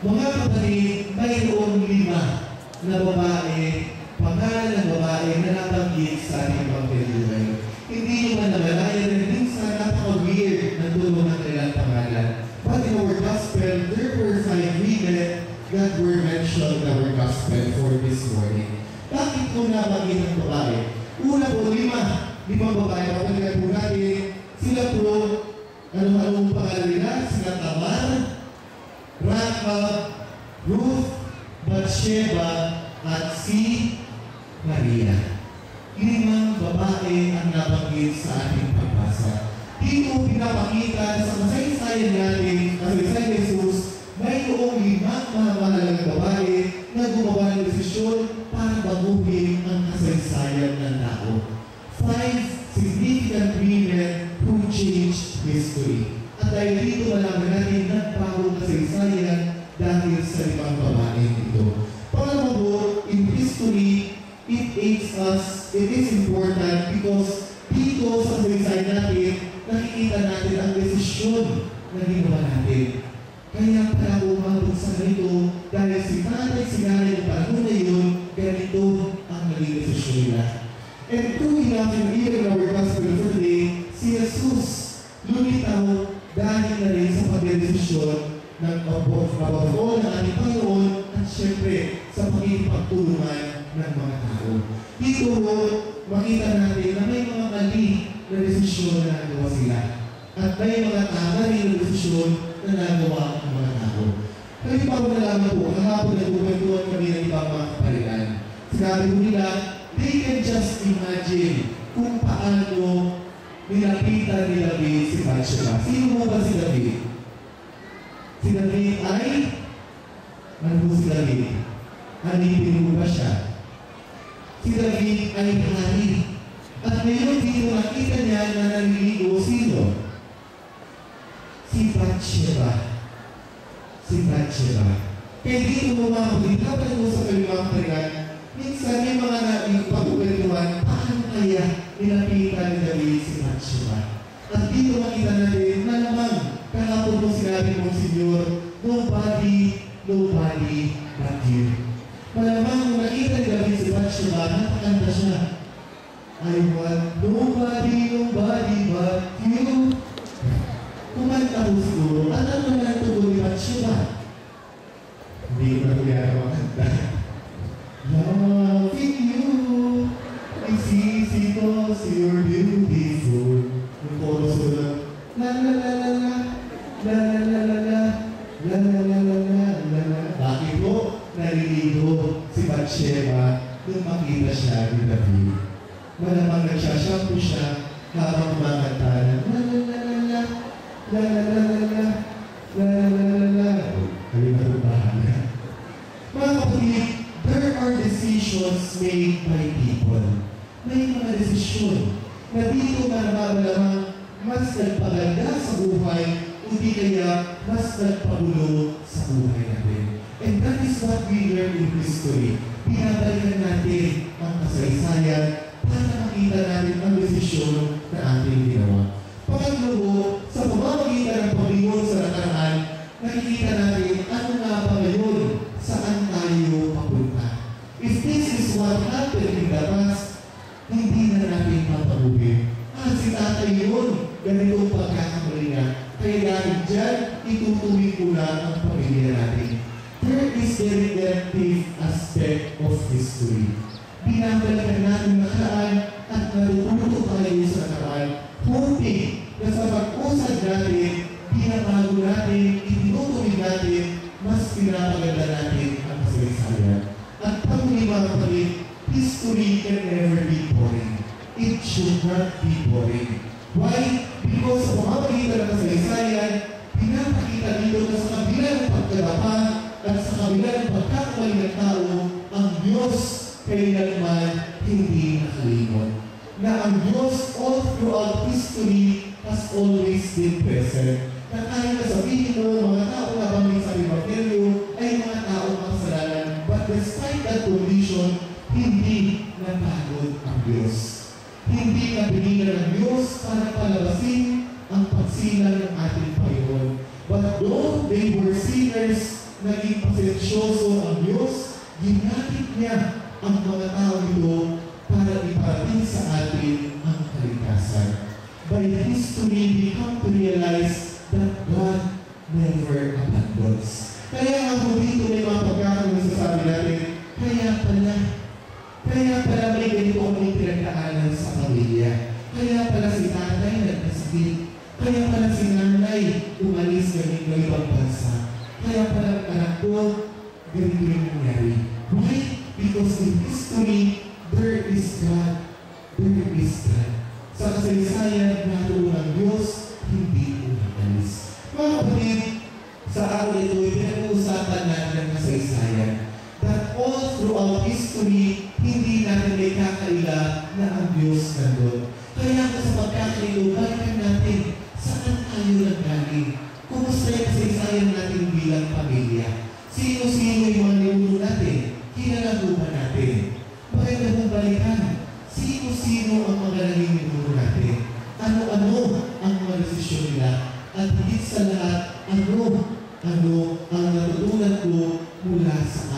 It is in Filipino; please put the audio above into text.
Mga kapatid, mayroong lima na babae, pangalan ng babae na nabanggit sa ating Panginoon. Hindi nyo man namalayan na minsan napaka-weird na tulong ng kanilang pangalan. But in our gospel, there were five women that were mentioned in our gospel for this morning. Bakit ko nabanggit ng babae? Una po, lima. Limang babae. Kapag po natin, sila po, anong-anong pangalan nila? Sila Tamar, Rahab, Ruth, Bathsheba, at si Maria. Limang babae ang nabanggit sa ating pagbasa. Dito pinapakita sa kasaysayan natin, kasaysayan ni Jesus, mayroong limang mga mahalagang babae kasaysayan dahil sa limang babae ito. Pangalawa in history, it aids us, it is important because dito sa kasaysayan natin, nakikita natin ang desisyon na ginawa natin. Kaya pala umabot sa ganito dahil si tatay si nanay ng panahon na yun, ganito ang naging desisyon nila. And true enough, in even Dito po, makita natin na may mga mali na desisyon na nagawa sila. At may mga tama rin na desisyon na nagawa ng mga tao. Kaya pa ko nalaman po, kahapon na tumantuan kami ng ibang mga kapalitan. Sinabi ko nila, they can just imagine kung paano nilapitan ni David si Bathsheba. Sino mo ba si David? Si David ay, ano si David? Hanipin mo ba siya? Si David ay hari. At ngayon dito nakita niya na naliligo sino? Si Bathsheba. Si Bathsheba. Kaya dito mga kapatid, habang mo sa kalimang kanilan, minsan may mga naipagkwentuhan, paano kaya nilapitan ni David si Bathsheba? At dito makita natin na naman, kahapon mo sinabi mo, Senyor, nobody, nobody but you. David si Bathsheba, napakanta siya. I want nobody, nobody but you. Kumanta ko siguro, at ang tugon ni Bathsheba? Hindi ko na kaya makanta. Loving you is easy cause you're beautiful. Yung chorus ko lang, la la la la la, la la la la la, la la la la la la la. Bakit po? Naliligo si Bathsheba nung makita siya ni David. Malamang nagsashampoo siya habang kumakanta na la la la la la, la la la la la, la la la. Kalimutan ko bahala. Mga kapatid, there are decisions made by people. May mga desisyon na dito malamang mas nagpaganda sa buhay o di kaya mas nagpagulo sa buhay natin. And that is what we learn in history. Pinabalikan natin ang kasaysayan para makita natin ang desisyon na ating ginawa. Pangatlo, sa pamamagitan ng paglingon sa nakaraan, nakikita natin ano nga ba ngayon saan tayo papunta. If this is what happened in the past, hindi na natin papaguhin. Ah, si tatay yun, ganito ang pagkakamali niya. Kaya dahil dyan, itutuloy ko na ang pamilya natin. There is the redemptive aspect of history. Binabalikan natin history can never be boring. It should not be boring. Why? Because sa pamamagitan ng kasaysayan, pinapakita dito na sa kabila ng pagkadapa at sa kabila ng pagkakamali ng tao, ang Diyos kailanman hindi nakalimot. Na ang Diyos all throughout history has always been present. Na kahit na sabihin mo, mga palabasin ang pagsilang ng ating Panginoon. But though they were sinners, naging pasensyoso ang Diyos, ginamit niya ang mga tao ito para iparating sa atin ang kaligtasan. By history, we come to realize that God never abandons. Kaya po dito may mga pagkakaroon sa sabi natin, kaya pala, kaya pala may ganito kami pinagdaanan sa pamilya. Kaya pala si tatay nagkasakit. Kaya pala si nanay umalis ng ng ibang bansa. Kaya pala anak ko, ganito yung nangyari. Why? Because in history, there is God. There is God. Sa kasaysayan, naroon ang Diyos, hindi umalis. Mga kapatid, sa araw ito, pinag-uusapan natin ang kasaysayan that all throughout history, hindi natin may kakaila na ang Diyos nandun. Kaya kung sa natin saan tayo nanggaling. Kumusta yung kasaysayan natin bilang pamilya? Sino-sino yung mga ninuno natin? Kilala natin? Maganda mong balikan. Sino-sino ang mga naging ninuno natin? Ano-ano ang mga desisyon nila? At higit sa lahat, ano ano ang natutunan ko mula sa.